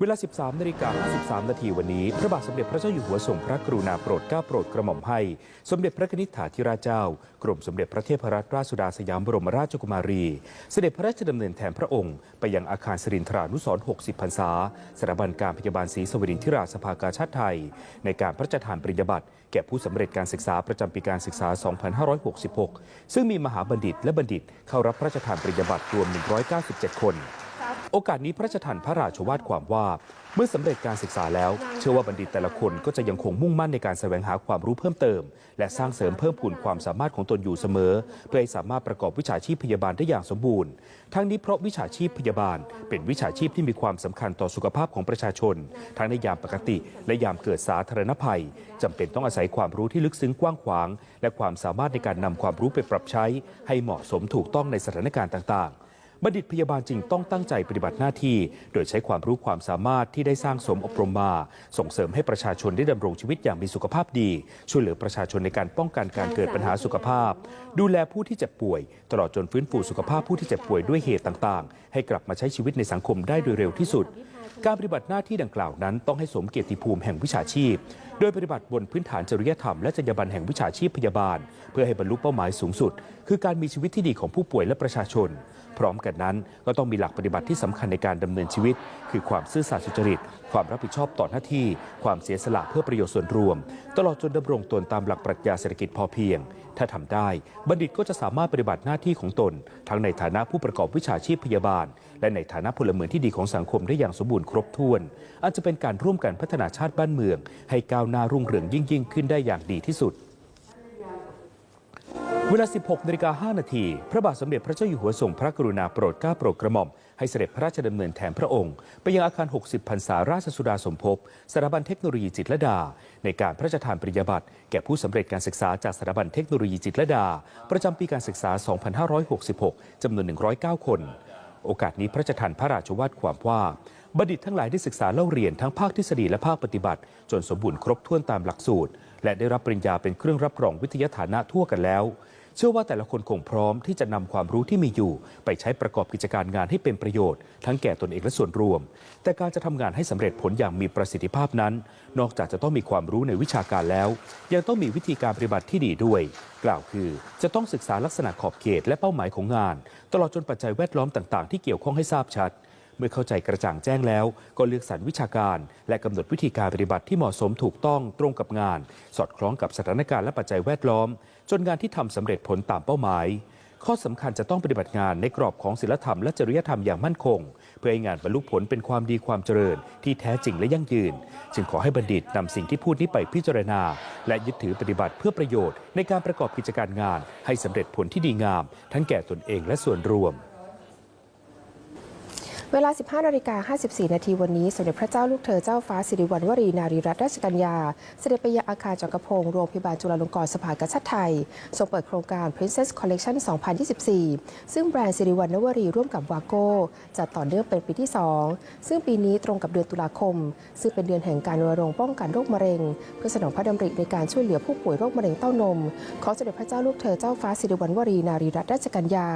เวลา 13นาฬิกา53 นาทีวันนี้ พระบาทสมเด็จพระเจ้าอยู่หัวทรงพระกรุณาโปรดเกล้าโปรดกระหม่อมให้ สมเด็จพระนิธิถาธิราชเจ้า กรมสมเด็จพระเทพรัตนราชสุดาสยามบรมราชกุมารี เสด็จพระราชดำเนินแทนพระองค์ ไปยังอาคารสรินทรานุสรณ์60 พรรษาสถาบันการพยาบาลศรีสวรินทิราสภากาชาติไทย ในการพระราชทานปริญญาบัตรแก่ผู้สำเร็จการศึกษาประจำปีการศึกษา 2566 ซึ่งมีมหาบัณฑิตและบัณฑิตเข้ารับพระราชทานปริญญาบัตรรวม 197 คน โอกาสนี้พระราชทานพระราชวาทความว่า เมื่อสำเร็จการศึกษาแล้ว เชื่อว่าบัณฑิตแต่ละคนก็จะยังคงมุ่งมั่นในการแสวงหาความรู้เพิ่มเติม และสร้างเสริมเพิ่มพูนความสามารถของตนอยู่เสมอ เพื่อให้สามารถประกอบวิชาชีพพยาบาลได้อย่างสมบูรณ์ ทั้งนี้เพราะวิชาชีพพยาบาล เป็นวิชาชีพที่มีความสำคัญต่อสุขภาพของประชาชน ทั้งในยามปกติ และยามเกิดสาธารณภัยจำเป็นต้องอาศัยความรู้ที่ลึกซึ้งกว้างขวาง และความสามารถในการนำความรู้ไปปรับใช้ ให้เหมาะสมถูกต้องในสถานการณ์ต่างๆ บัณฑิตพยาบาลจึงต้องตั้งใจปฏิบัติหน้าที่ โดยใช้ความรู้ความสามารถที่ได้สร้างสมอบรมมา ส่งเสริมให้ประชาชนได้ดำรงชีวิตอย่างมีสุขภาพดี ช่วยเหลือประชาชนในการป้องกันการเกิดปัญหาสุขภาพ ดูแลผู้ที่เจ็บป่วย ตลอดจนฟื้นฟูสุขภาพผู้ที่เจ็บป่วยด้วยเหตุต่างๆ ให้กลับมาใช้ชีวิตในสังคมได้โดยเร็วที่สุด การปฏิบัติหน้าที่ดังกล่าวนั้น ต้องให้สมเกียรติภูมิแห่งวิชาชีพ โดยปฏิบัติบนพื้นฐานจริยธรรมและจรรยาบรรณแห่งวิชาชีพพยาบาล เพื่อให้บรรลุเป้าหมายสูงสุด คือการมีชีวิตที่ดีของผู้ป่วยและประชาชน พร้อมกันนั้น ก็ต้องมีหลักปฏิบัติที่สำคัญในการดำเนินชีวิต คือความซื่อสัตย์สุจริต ความรับผิดชอบต่อหน้าที่ ความเสียสละเพื่อประโยชน์ส่วนรวม ตลอดจนดำรงตนตามหลักปรัชญาเศรษฐกิจพอเพียง ถ้าทำได้ บัณฑิตก็จะสามารถปฏิบัติหน้าที่ของตน ทั้งในฐานะผู้ประกอบวิชาชีพพยาบาล และในฐานะพลเมืองที่ดีของสังคมได้อย่างสมบูรณ์ครบถ้วนอาจจะเป็นการร่วมกันพัฒนาชาติบ้านเมือง ให้ก้าวหน้ารุ่งเรืองยิ่งยิ่งขึ้นได้อย่างดีที่สุด เวลา 16นาฬิกา5นาที พระบาทสมเด็จพระเจ้าอยู่หัวทรงพระกรุณาโปรดเกล้าโปรดกระหม่อม ให้เสด็จพระราชดำเนินแทนพระองค์ ไปยังอาคาร 60 พรรษาราชสุดาสมภพสถาบันเทคโนโลยีจิตรลดา ในการพระราชทานปริญญาบัตรแก่ผู้สำเร็จการศึกษาจากสถาบันเทคโนโลยีจิตรลดา ประจำปีการศึกษา 2566จำนวน 109 คน โอกาสนี้พระราชทานพระราชวาทความว่าบัณฑิตทั้งหลายได้ศึกษาเล่าเรียนทั้งภาคทฤษฎีและภาคปฏิบัติ จนสมบูรณ์ครบถ้วนตามหลักสูตร และได้รับปริญญาเป็นเครื่องรับรองวิทยาฐานะทั่วกันแล้ว เชื่อว่าแต่ละคนคงพร้อมที่จะนำความรู้ที่มีอยู่ ไปใช้ประกอบกิจการงานให้เป็นประโยชน์ ทั้งแก่ตนเองและส่วนรวม แต่การจะทำงานให้สำเร็จผลอย่างมีประสิทธิภาพนั้น นอกจากจะต้องมีความรู้ในวิชาการแล้ว ยังต้องมีวิธีการปฏิบัติที่ดีด้วย กล่าวคือ จะต้องศึกษาลักษณะขอบเขตและเป้าหมายของงาน ตลอดจนปัจจัยแวดล้อมต่าง ๆ ที่เกี่ยวข้องให้ทราบชัด เมื่อเข้าใจกระจ่างแจ้งแล้ว ก็เลือกสรรวิชาการ และกำหนดวิธีการปฏิบัติที่เหมาะสมถูกต้องตรงกับงาน สอดคล้องกับสถานการณ์และปัจจัยแวดล้อม จนงานที่ทำสำเร็จผลตามเป้าหมาย ข้อสำคัญจะต้องปฏิบัติงานในกรอบของศีลธรรมและจริยธรรมอย่างมั่นคง เพื่อให้งานบรรลุผลเป็นความดีความเจริญ ที่แท้จริงและยั่งยืน จึงขอให้บัณฑิตนำสิ่งที่พูดนี้ไปพิจารณา และยึดถือปฏิบัติเพื่อประโยชน์ ในการประกอบกิจการงาน ให้สำเร็จผลที่ดีงาม ทั้งแก่ตนเองและส่วนรวม เวลา 15นาฬิกา54 นาทีวันนี้ สมเด็จพระเจ้าลูกเธอเจ้าฟ้าสิริวัณวรีนารีรัตนราชกัญญา เสด็จไปยังอาคารจักรพงศ์โรงพยาบาลจุฬาลงกรณ์สภากาชาติไทย ทรงเปิดโครงการ Princess Collection 2024 ซึ่งแบรนด์สิริวัณวรีร่วมกับวาโก้จัดต่อเนื่องเป็นปีที่ 2 ซึ่งปีนี้ตรงกับเดือนตุลาคม ซึ่งเป็นเดือนแห่งการรณรงค์ป้องกันโรคมะเร็ง เพื่อสนองพระดำริในการช่วยเหลือผู้ป่วยโรคมะเร็งเต้านม ของสมเด็จพระเจ้าลูกเธอเจ้าฟ้าสิริวัณวรีนารีรัตนราชกัญญา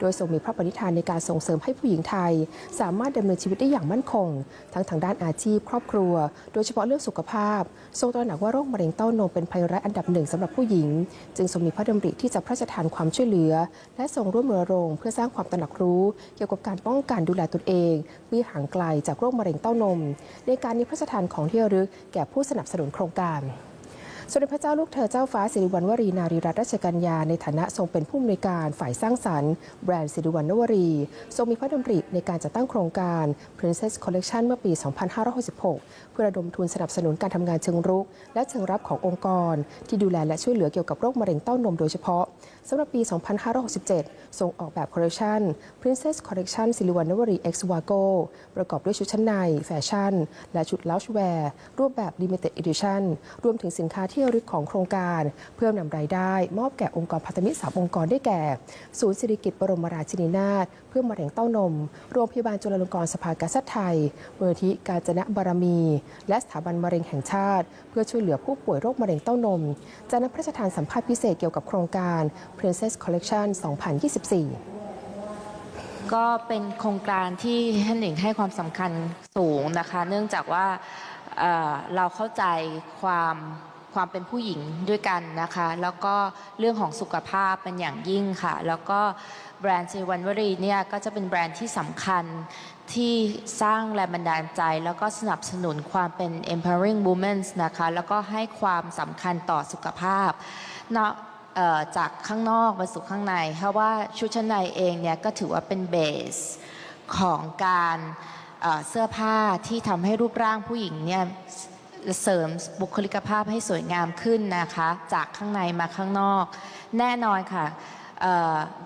โดยทรงมีพระปณิธานในการส่งเสริมให้ผู้หญิงไทยสามารถดำเนินชีวิตได้อย่างมั่นคง ทั้งทางด้านอาชีพ ครอบครัว โดยเฉพาะเรื่องสุขภาพ ทรงตระหนักว่าโรคมะเร็งเต้านมเป็นภัยร้ายอันดับหนึ่งสำหรับผู้หญิง จึงทรงมีพระดำริที่จะพระราชทานความช่วยเหลือ และทรงร่วมมือรงค์เพื่อสร้างความตระหนักรู้ เกี่ยวกับการป้องกันดูแลตนเองเพื่อห่างไกลจากโรคมะเร็งเต้านม ในการนี้พระราชทานของที่ระลึกแก่ผู้สนับสนุนโครงการ สมเด็จพระเจ้าลูกเธอเจ้าฟ้าสิริวัณวรีนารีรัตนราชกัญญาในฐานะทรงเป็นผู้อำนวยการฝ่ายสร้างสรรค์แบรนด์สิริวัณนวรี ทรงมีพระดำริในการจัดตั้งโครงการ Princess Collection เมื่อปี 2566 เพื่อระดมทุนสนับสนุนการทำงานเชิงรุก และเชิงรับขององค์กร ที่ดูแลและช่วยเหลือเกี่ยวกับโรคมะเร็งเต้านมโดยเฉพาะสำหรับปี 2567 ทรงออกแบบคอลเลคชัน Princess Collection สิริวัณนวรี X Wago ประกอบด้วยชุดชั้นใน แฟชั่น และชุดล o ชแวร์รูปแบบ Limited Edition รวมถึงสินค้าที่ระลึกของโครงการ เพื่อนำรายได้ มอบแก่องค์กรพันธมิตรสามองค์กรได้แก่ ศูนย์สิริกิติ์บรมราชินีนาถเพื่อมะเร็งเต้านม โรงพยาบาลจุฬาลงกรณ์สภากาชาติไทยมูลนิธิกาญจนบารมี และสถาบันมะเร็งแห่งชาติ เพื่อช่วยเหลือผู้ป่วยโรคมะเร็งเต้านมจะนำพระราชทานสัมภาษณ์พิเศษเกี่ยวกับโครงการ Princess Collection 2024ก็เป็นโครงการที่ท่านหนึ่งให้ความสำคัญสูงนะคะ เนื่องจากว่าเราเข้าใจความ ความเป็นผู้หญิงด้วยกันนะคะ แล้วก็เรื่องของสุขภาพเป็นอย่างยิ่งค่ะ แล้วก็แบรนด์เซวันวรีเนี่ยก็จะเป็นแบรนด์ที่สำคัญที่สร้างแรงบันดาลใจ แล้วก็สนับสนุนความเป็น empowering women นะคะแล้วก็ให้ความสำคัญต่อสุขภาพเนาะจากข้างนอกมาสู่ข้างใน เพราะว่าชุดชั้นในเองเนี่ยก็ถือว่าเป็นเบสของการเสื้อผ้าที่ทำให้รูปร่างผู้หญิงเนี่ย เสริมบุคลิกภาพให้สวยงามขึ้นนะคะ จากข้างในมาข้างนอก แน่นอนค่ะ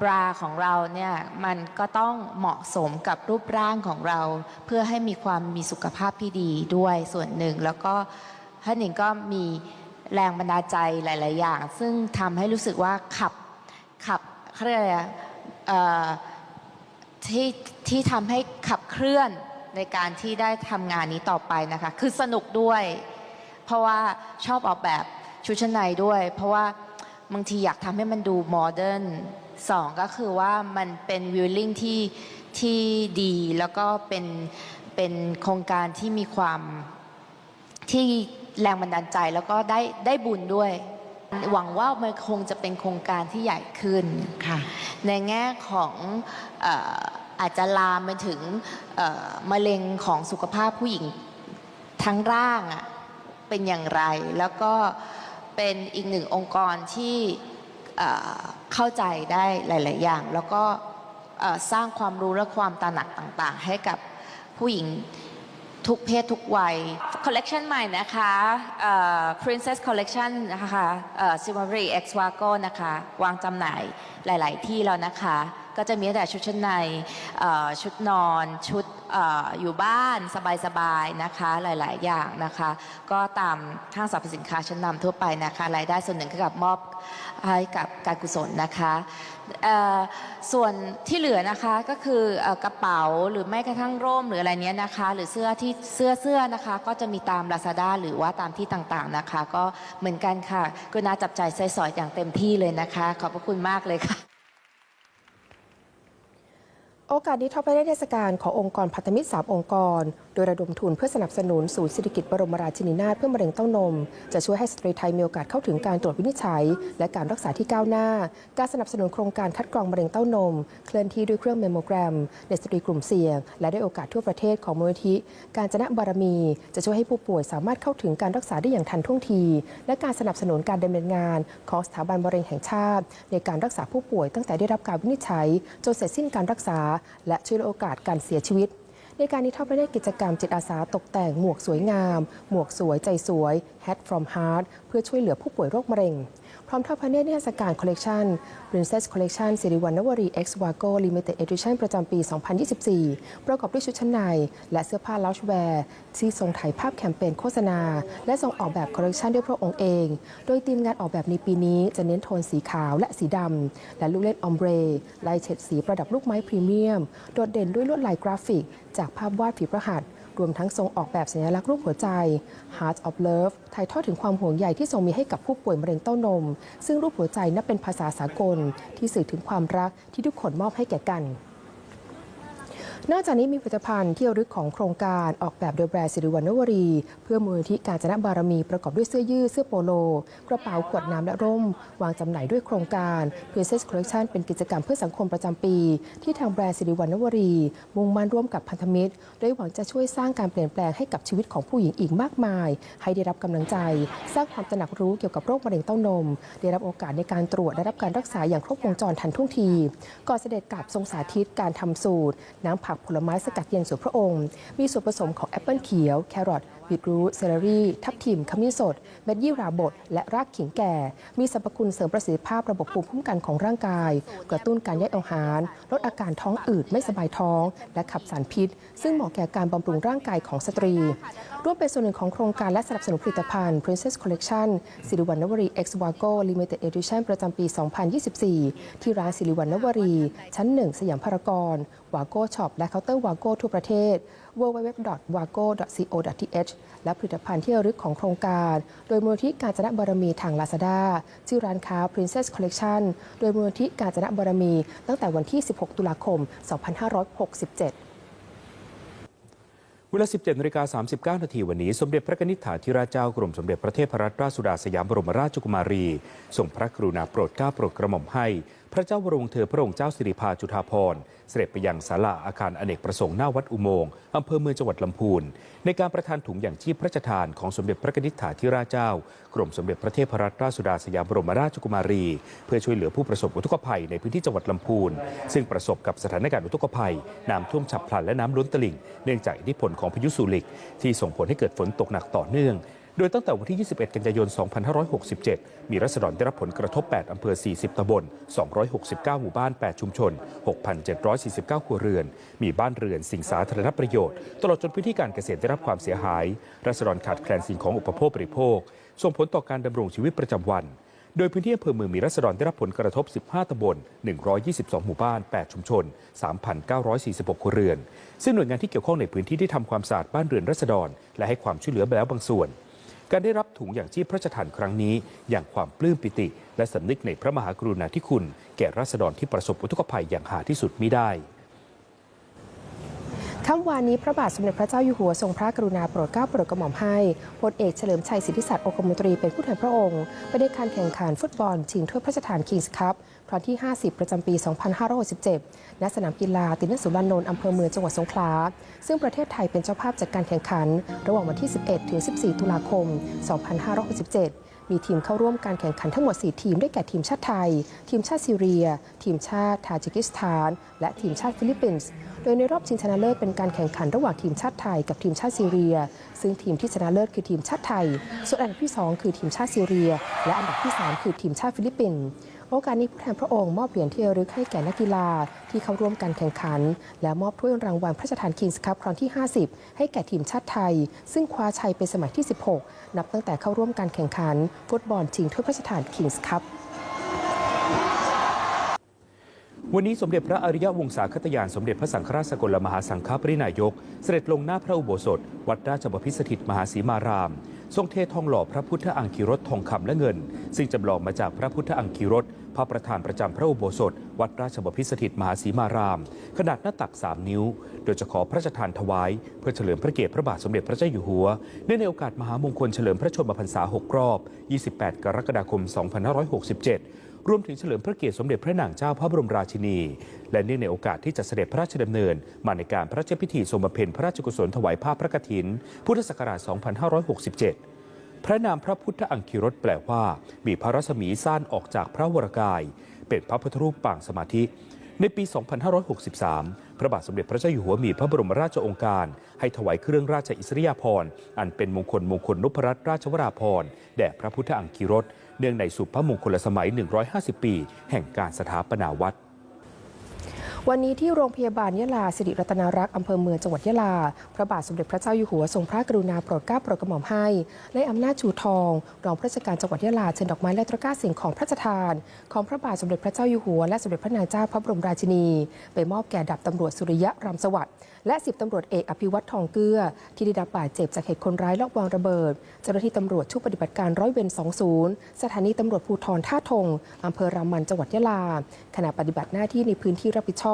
บราของเราเนี่ยมันก็ต้องเหมาะสมกับรูปร่างของเรา เพื่อให้มีความมีสุขภาพที่ดีด้วยส่วนหนึ่ง แล้วก็ท่านหนึ่งก็มีแรงบันดาลใจหลาย ๆ อย่าง ซึ่งทำให้รู้สึกว่าขับขับเขาเรียกอะไรที่ที่ทำให้ขับเคลื่อน ในการที่ได้ทำงานนี้ต่อไปนะคะ คือสนุกด้วย เพราะว่าชอบออกแบบชุดชั้นในด้วย เพราะว่าบางทีอยากทำให้มันดูโมเดิร์นสองก็คือว่ามันเป็นวิลลิ่งที่ที่ดีแล้วก็เป็นเป็นโครงการที่มีความที่แรงบันดาลใจแล้วก็ได้ได้บุญด้วย หวังว่ามันคงจะเป็นโครงการที่ใหญ่ขึ้นค่ะในแง่ของเอ่ อาจจะลามไปถึงมะเร็งของสุขภาพผู้หญิงทั้งร่างอะเป็นอย่างไร แล้วก็เป็นอีกหนึ่งองค์กรที่เข้าใจได้หลาย ๆ อย่าง แล้วก็สร้างความรู้และความตระหนักต่าง ๆ ให้กับผู้หญิงทุกเพศทุกวัย คอลเลกชันใหม่นะคะ Princess Collection นะคะ Silvery X Wago นะคะ วางจำหน่ายหลาย ๆ ที่แล้วนะคะ ก็จะมีแต่ชุดชั้นในชุดนอนชุดออยู่บ้านสบายๆนะคะหลาย ๆ อย่างนะคะ ก็ตามห้างสรรพสินค้าชั้นนำทั่วไปนะคะรายได้ส่วนหนึ่งก็กับมอบให้กับการกุศลนะคะส่วนที่เหลือนะคะก็คืออกระเป๋าหรือแม้กระทั่งร่มหรืออะไรเนี้ยนะคะ หรือเสื้อที่เสื้อเสื้อนะคะ ก็จะมีตาม Lazada หรือว่าตามที่ต่างๆนะคะ ก็เหมือนกันค่ะกรุณาจับจ่ายใช้สอยอย่างเต็มที่เลยนะคะ ขอบพระคุณมากเลยค่ะ โอกาสนี้ทอปไปได้เทศกาลขององค์กรพันธมิตร3องค์กร โดยระดมทุนเพื่อสนับสนุนศูนย์เศรษฐกิจบรมราชินีนาถเพื่อมะเร็งเต้านม จะช่วยให้สตรีไทยมีโอกาสเข้าถึงการตรวจวินิจฉัย และการรักษาที่ก้าวหน้า การสนับสนุนโครงการคัดกรองมะเร็งเต้านม เคลื่อนที่ด้วยเครื่องเมมโมแกรมในสตรีกลุ่มเสี่ยง และได้โอกาสทั่วประเทศของมูลนิธิการจนะบารมี จะช่วยให้ผู้ป่วยสามารถเข้าถึงการรักษาได้อย่างทันท่วงที และการสนับสนุนการดำเนินงาน ของสถาบันมะเร็งแห่งชาติ ในการรักษาผู้ป่วยตั้งแต่ได้รับการวินิจฉัยจนเสร็จสิ้นการรักษาและช่วยลดโอกาสการเสียชีวิต ในการนี้ท็อปไปได้กิจกรรมจิตอาสาตกแต่งหมวกสวยงาม หมวกสวยใจสวย Hat from Heart เพื่อช่วยเหลือผู้ป่วยโรคมะเร็ง ร้อมทอดพระเนตรนิทรรศการคอลเลกชัน Princess Collection สิริวัณณวรี X Wago Limited Edition ประจำปี 2024 ประกอบด้วยชุดชั้นใน และเสื้อผ้าล o ชแวร์ที่ทรงถ่ายภาพแคมเปญโฆษณา และทรงออกแบบคอลเลกชันด้วยพระองค์เอง โดยทีมงานออกแบบในปีนี้จะเน้นโทนสีขาวและสีดำ และลูกเล่นออมเบรลายเฉดสีประดับลูกไม้พรีเมียม โดดเด่นด้วยลวดลายกราฟิก จากภาพวาดฝีพระหัตถ์ รวมทั้งทรงออกแบบสัญลักษณ์รูปหัวใจ Heart of Love ถ่ายทอดถึงความห่วงใยที่ทรงมีให้กับผู้ป่วยมะเร็งเต้านม ซึ่งรูปหัวใจนับเป็นภาษาสากล ที่สื่อถึงความรักที่ทุกคนมอบให้แก่กัน นอกจากนี้มีผลิตภัณฑ์ที่ระลึกของโครงการออกแบบโดยแบรนด์สิริวัณวรี เพื่อมูลนิธิการจนะบารมีประกอบด้วยเสื้อยืดเสื้อโปโล กระเป๋าขวดน้ำและร่ม วางจำหน่ายด้วยโครงการ Princess Collection เป็นกิจกรรมเพื่อสังคมประจำปี ที่ทางแบรนด์สิริวัณวรี มุ่งมั่นร่วมกับพันธมิตรโดยหวังจะช่วยสร้างการเปลี่ยนแปลงให้กับชีวิตของผู้หญิงอีกมากมาย ให้ได้รับกำลังใจ สร้างความตระหนักรู้เกี่ยวกับโรคมะเร็งเต้านม ได้รับโอกาสในการตรวจได้รับการรักษาอย่างครบวงจรทันท่วงทีก่อนเสด็จกลับทรงสาธิตการทำสูตรน้ำผักผลไม้สกัดเย็นส่วนพระองค์ มีส่วนผสมของแอปเปิลเขียว แครอทบีทรูทเซเลรี่ ทับทิมขมิ้นสดเม็ดยี่ราบด และรากขิงแก่ มีสรรพคุณเสริมประสิทธิภาพระบบภูมิคุ้มกันของร่างกาย กระตุ้นการย่อยอาหาร ลดอาการท้องอืดไม่สบายท้อง และขับสารพิษ ซึ่งเหมาะแก่การบำรุงร่างกายของสตรี ร่วมเป็นส่วนหนึ่งของโครงการและสนับสนุนผลิตภัณฑ์ Princess Collection สิริวัณณวรี X Wago Limited Edition ประจำปี 2024 ที่ร้านสิริวัณณวรี ชั้น 1 สยามพารากอนวาโก้ช็อปและเคาน์เตอร์วาโก้ทั่วประเทศ www.wago.co.th และผลิตภัณฑ์ที่ระลึกของโครงการ โดยมูลนิธิการจนบารมีทาง Lazada ชื่อร้านค้า Princess Collection โดยมูลนิธิการจนบารมี ตั้งแต่วันที่ 16 ตุลาคม 2567เวลา 17นาฬิกา39 นาทีวันนี้ สมเด็จพระนิธิถาธิราชเจ้ากรมสมเด็จพระเทพรัตนราชสุดาสยามบรมราชกุมารีทรงพระกรุณาโปรดเกล้าโปรดกระหม่อมให้ พระเจ้าวรวงเธอพระองค์เจ้าสิริภาจุฑาภรณ์ เสด็จไปยังศาลาอาคารอเนกประสงค์หน้าวัดอุโมงค์อำเภอเมืองจังหวัดลำพูน ในการประทานถุงอย่างชีพพระราชทานของสมเด็จพระนิธิถาธิราชเจ้า กรมสมเด็จพระเทพรัตนราชสุดาสยามบรมราชกุมารี เพื่อช่วยเหลือผู้ประสบอุทกภัยในพื้นที่จังหวัดลำพูน ซึ่งประสบกับสถานการณ์อุทกภัยน้ำท่วมฉับพลันและน้ำล้นตลิ่ง เนื่องจากอิทธิพลของพายุซูริกที่ส่งผลให้เกิดฝนตกหนักต่อเนื่อง โดยตั้งแต่วันที่ 21 กันยายน 2567 มีรัษฎรได้รับผลกระทบ 8 อำเภอ 40 ตำบล 269 หมู่บ้าน 8 ชุมชน 6,749 ครัวเรือน มีบ้านเรือนสิ่งสาธารณประโยชน์ ตลอดจนพื้นที่การเกษตรได้รับความเสียหาย รัษฎรขาดแคลนสิ่งของอุปโภคบริโภค ส่งผลต่อการดำรงชีวิตประจำวัน โดยพื้นที่อำเภอเมืองมีรัษฎรได้รับผลกระทบ 15 ตำบล 122 หมู่บ้าน 8 ชุมชน 3,946 ครัวเรือน ซึ่งหน่วยงานที่เกี่ยวข้องในพื้นที่ได้ทำความสะอาดบ้านเรือนรัษฎร และให้ความช่วยเหลือไปแล้วบางส่วน การได้รับถุงอย่างชีพพระราชทานครั้งนี้ อย่างความปลื้มปิติ และสำนึกในพระมหากรุณาธิคุณ แก่รัษฎรที่ประสบอุทกภัยอย่างหาที่สุดมิได้ค่ำวานนี้พระบาทสมเด็จพระเจ้าอยู่หัวทรงพระกรุณาโปรดเกล้าโปรดกระหม่อมให้พลเอกเฉลิมชัยสิทธิสัตย์องคมนตรีเป็นผู้แทนพระองค์ไปในการแข่งขันฟุตบอลชิงถ้วยพระราชทานคิงส์คัพ ครั้งที่ 50 ประจำปี 2567 ณ สนามกีฬาตินสุรานนท์อำเภอเมืองจังหวัดสงขลา ซึ่งประเทศไทยเป็นเจ้าภาพจัดการแข่งขัน ระหว่างวันที่ 11 ถึง 14 ตุลาคม 2567 มีทีมเข้าร่วมการแข่งขันทั้งหมด 4 ทีม ได้แก่ทีมชาติไทย ทีมชาติซีเรีย ทีมชาติทาจิกิสถาน และทีมชาติฟิลิปปินส์ โดยในรอบชิงชนะเลิศเป็นการแข่งขันระหว่างทีมชาติไทยกับทีมชาติซีเรีย ซึ่งทีมที่ชนะเลิศคือทีมชาติไทย ส่วนอันดับที่ 2 คือทีมชาติซีเรีย และอันดับที่ 3 คือทีมชาติฟิลิปปินส์ โอกาสนี้ผู้แทนพระองค์มอบเหรียญที่ระลึกให้แก่นักกีฬาที่เข้าร่วมการแข่งขัน และมอบถ้วยรางวัลพระราชทานคิงส์คัพครั้งที่ 50 ให้แก่ทีมชาติไทย ซึ่งคว้าชัยเป็นสมัยที่ 16 นับตั้งแต่เข้าร่วมการแข่งขัน ฟุตบอลชิงถ้วยพระราชทานคิงส์คัพวันนี้สมเด็จพระอริยวงศาคตยานสมเด็จพระสังฆราชสกลมหาสังฆปรินายก เสด็จลงหน้าพระอุโบสถ วัดราชบพิสถิตมหาสีมาราม ทรงเททองหล่อพระพุทธอังคีรถทองคำและเงิน ซึ่งจำลองมาจากพระพุทธอังคีรถพระประธานประจำพระอุโบสถ วัดราชบพิสถิตมหาสีมาราม ขนาดหน้าตัก 3 นิ้ว โดยจะขอพระราชทานถวาย เพื่อเฉลิมพระเกียรติพระบาทสมเด็จพระเจ้าอยู่หัวเนื่องในโอกาสมหามงคลเฉลิมพระชนมพรรษา 6 รอบ 28 กรกฎาคม 2567 รวมถึงเฉลิมพระเกียรติสมเด็จพระนางเจ้าพระบรมราชินี และเนื่องในโอกาสที่จะเสด็จพระราชดำเนิน มาในการพระราชพิธีทรงบำเพ็ญพระราชกุศลถวายผ้าพระกฐิน พุทธศักราช 2567 พระนามพระพุทธอังคีรสแปลว่า มีพระรัศมีสั้นออกจากพระวรกาย เป็นพระพุทธรูปปางสมาธิในปี 2563 พระบาทสมเด็จพระเจ้าอยู่หัวมีพระบรมราชโองการ ให้ถวายเครื่องราชอิสริยาภรณ์ อันเป็นมงคลมงคลนพรัตนราชวราภรณ์แด่พระพุทธอังคีรส เนื่องในสุพระมงคลสมัย 150 ปี แห่งการสถาปนาวัด วันนี้ที่โรงพยาบาลยะลาสิริรัตนารักษ์อำเภอเมืองจังหวัดยะลา พระบาทสมเด็จพระเจ้าอยู่หัวทรงพระกรุณาโปรดเกล้าโปรดกระหม่อมให้และอำนาจชูทองรองผู้ราชการจังหวัดยะลาเชิญดอกไม้และตะกร้าสิ่งของพระราชทาน ของพระบาทสมเด็จพระเจ้าอยู่หัวและสมเด็จพระนางเจ้าพระบรมราชินี ไปมอบแก่ดับตำรวจสุริยะรามสวัสดิ์และสิบตำรวจเอกอภิวัตทองเกลือที่ได้รับบาดเจ็บจากเหตุคนร้ายลอบวางระเบิด เจ้าหน้าที่ตำรวจชุดปฏิบัติการร้อยเวร20 สถานีตำรวจภูธรท่าทงอำเภอรามันจังหวัดยะลาขณะปฏิบัติหน้าที่ในพื้นที่รับผิดชอบ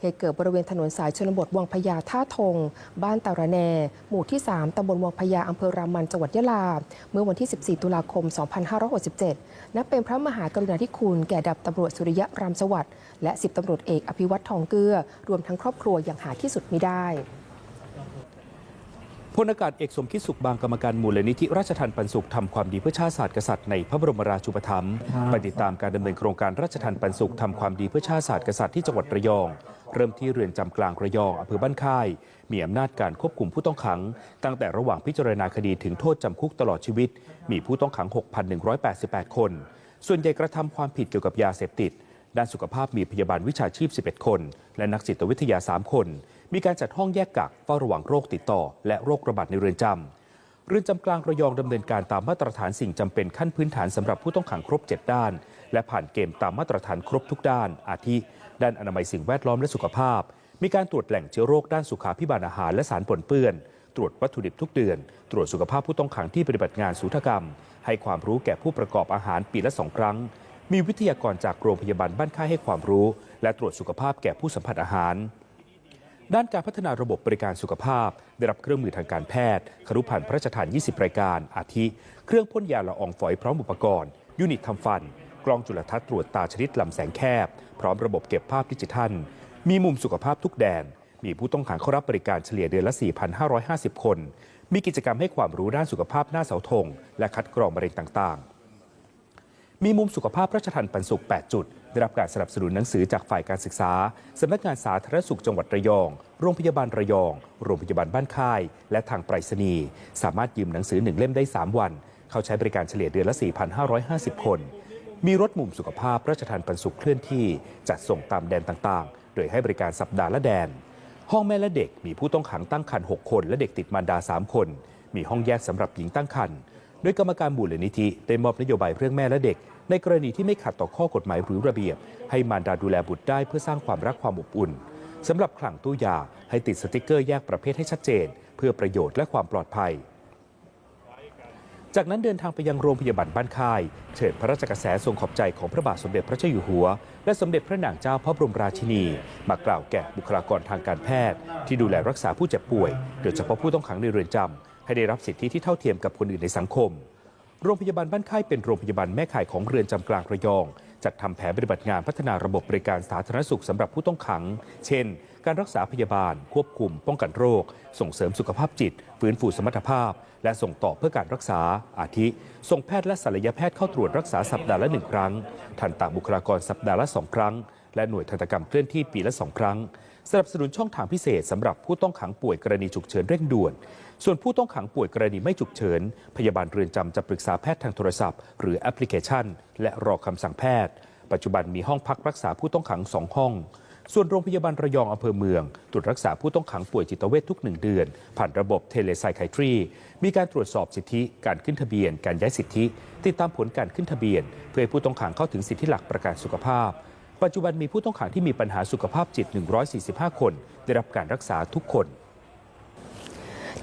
เหตุเกิดบริเวณถนนสายชนบทวังพญาท่าทง บ้านตาระแน หมู่ที่ 3 ตำบลวังพญาอำเภอรามันจังหวัดยะลา เมื่อวันที่ 14 ตุลาคม 2567 นับเป็นพระมหากรุณาธิคุณ แก่ดับตำรวจสุริยะรามสวัสดิ์และ 10ตำรวจเอกอภิวัตทองเกลือรวมทั้งครอบครัวอย่างหาที่สุดมิได้ พลอากาศเอกสมคิดสุขบางกรรมการมูลนิธิราชทันปันสุขทำความดีเพื่อชาติศาสตร์กษัตริย์ในพระบรมราชูปถัมภ์ไปติดตามการดำเนินโครงการราชทันปันสุขทำความดีเพื่อชาติศาสตร์กษัตริย์ที่จังหวัดระยอง เริ่มที่เรือนจำกลางระยองอำเภอบ้านค่าย มีอำนาจการควบคุมผู้ต้องขัง ตั้งแต่ระหว่างพิจารณาคดีถึงโทษจำคุกตลอดชีวิต มีผู้ต้องขัง 6,188 คน ส่วนใหญ่กระทำความผิดเกี่ยวกับยาเสพติด ด้านสุขภาพมีพยาบาลวิชาชีพ 11 คน และนักจิตวิทยา 3 คน มีการจัดห้องแยกกักเฝ้าระวังโรคติดต่อ และโรคระบาดในเรือนจำเรือนจำกลางระยองดำเนินการตามมาตรฐานสิ่งจำเป็นขั้นพื้นฐานสำหรับผู้ต้องขังครบ 7 ด้าน และผ่านเกณฑ์ตามมาตรฐานครบทุกด้าน อาทิ ด้านอนามัยสิ่งแวดล้อมและสุขภาพ มีการตรวจแหล่งเชื้อโรคด้านสุขาพิบาลอาหารและสารปนเปื้อนตรวจวัตถุดิบทุกเดือน ตรวจสุขภาพผู้ต้องขังที่ปฏิบัติงานสูทกรรม ให้ความรู้แก่ผู้ประกอบอาหารปีละสองครั้ง มีวิทยากรจากโรงพยาบาลบ้านค่ายให้ความรู้ และตรวจสุขภาพแก่ผู้สัมผัสอาหาร ด้านการพัฒนาระบบบริการสุขภาพ ได้รับเครื่องมือทางการแพทย์ครุพันธ์พระราชทาน 20 รายการ อาทิ เครื่องพ่นยาละอองฝอยพร้อมอุปกรณ์ ยูนิตทำฟัน กล้องจุลทรรศน์ตรวจตาชนิดลำแสงแคบ พร้อมระบบเก็บภาพดิจิทัล มีมุมสุขภาพทุกแดน มีผู้ต้องขังเข้ารับบริการเฉลี่ยเดือนละ 4,550 คน มีกิจกรรมให้ความรู้ด้านสุขภาพหน้าเสาธงและคัดกรองมะเร็งต่างๆ มีมุมสุขภาพราชทันปันสุข 8 จุด ได้รับการสนับสนุนหนังสือจากฝ่ายการศึกษา สำนักงานสาธารณสุขจังหวัดระยอง โรงพยาบาลระยอง โรงพยาบาลบ้านค่าย และทางไปรษณีย์ สามารถยืมหนังสือหนึ่งเล่มได้ 3 วัน เข้าใช้บริการเฉลี่ยเดือนละ 4,550 คน มีรถมุมสุขภาพราชทันปันสุขเคลื่อนที่ จัดส่งตามแดนต่างๆ โดยให้บริการสัปดาห์ละแดน ห้องแม่และเด็กมีผู้ต้องขังตั้งครรภ์6คน และเด็กติดมารดา 3 คน มีห้องแยกสำหรับหญิงตั้งครรภ์ โดยกรรมการมูลนิธิได้มอบนโยบายเรื่องแม่และเด็ก ในกรณีที่ไม่ขัดต่อข้อกฎหมายหรือระเบียบ ให้มารดาดูแลบุตรได้เพื่อสร้างความรักความอบอุ่นสำหรับคลังตู้ยาให้ติดสติกเกอร์แยกประเภทให้ชัดเจน เพื่อประโยชน์และความปลอดภัย จากนั้นเดินทางไปยังโรงพยาบาลบ้านค่าย เชิญพระราชกระแสทรงขอบใจของพระบาทสมเด็จพระเจ้าอยู่หัว และสมเด็จพระนางเจ้าพระบรมราชินี มากล่าวแก่บุคลากรทางการแพทย์ ที่ดูแลรักษาผู้เจ็บป่วย โดยเฉพาะผู้ต้องขังในเรือนจำ ให้ได้รับสิทธิที่เท่าเทียมกับคนอื่นในสังคม โรงพยาบาลบ้านค่ายเป็นโรงพยาบาลแม่ข่ายของเรือนจำกลางระยอง จัดทำแผนปฏิบัติงานพัฒนาระบบบริการสาธารณสุขสำหรับผู้ต้องขัง เช่น การรักษาพยาบาล ควบคุม ป้องกันโรค ส่งเสริมสุขภาพจิต ฟื้นฟูสมรรถภาพ และส่งต่อเพื่อการรักษา อาทิ ส่งแพทย์และศัลยแพทย์เข้าตรวจรักษาสัปดาห์ละหนึ่งครั้งทันตบุคลากรสัปดาห์ละสองครั้งและหน่วยทันตกรรมเคลื่อนที่ปีละสองครั้ง สนับสนุนช่องทางพิเศษสำหรับผู้ต้องขังป่วยกรณีฉุกเฉินเร่งด่วน ส่วนผู้ต้องขังป่วยกรณีไม่ฉุกเฉิน พยาบาลเรือนจำจะปรึกษาแพทย์ทางโทรศัพท์ หรือแอปพลิเคชัน และรอคำสั่งแพทย์ ปัจจุบันมีห้องพักรักษาผู้ต้องขัง2ห้อง ส่วนโรงพยาบาลระยองอำเภอเมือง ตรวจรักษาผู้ต้องขังป่วยจิตเวชทุกหนึ่งเดือน ผ่านระบบเทเลไซคทรี มีการตรวจสอบสิทธิ การขึ้นทะเบียน การย้ายสิทธิ ติดตามผลการขึ้นทะเบียน เพื่อให้ผู้ต้องขังเข้าถึงสิทธิหลักประกันสุขภาพ ปัจจุบันมีผู้ต้องขังที่มีปัญหาสุขภาพจิต 145 คน ได้รับการรักษาทุกคน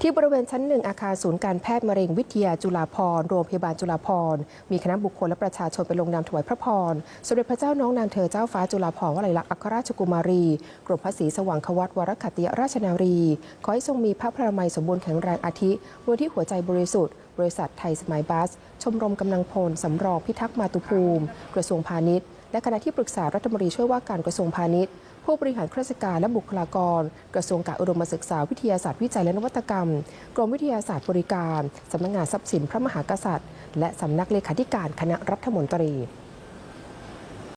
ที่บริเวณชั้นหนึ่งอาคารศูนย์การแพทย์มะเร็งวิทยาจุฬาภรณ์โรงพยาบาลจุฬาภรณ์มีคณะบุคคลและประชาชนไปลงนามถวายพระพรสมเด็จพระเจ้าน้องนางเธอเจ้าฟ้าจุฬาภรณ์วลัยลักษณ์อัครราชกุมารี กรมพระศรีสว่างควัตวรคัตติยราชนารี ขอให้ทรงมีพระพรามัยสมบูรณ์แข็งแรงอาทิบนที่หัวใจบริสุทธิ์บริษัทไทยสมัยบัส ชมรมกำลังพลสำรองพิทักษ์มาตุภูมิ กระทรวงพาณิชย์ และคณะที่ปรึกษารัฐมนตรีช่วยว่าการกระทรวงพาณิชย์ ผู้บริหารข้าราชการและบุคลากร กระทรวงการอุดมศึกษาวิทยาศาสตร์วิจัยและนวัตกรรม กรมวิทยาศาสตร์บริการสำนักงานทรัพย์สินพระมหากษัตริย์ และสำนักเลขาธิการคณะรัฐมนตรี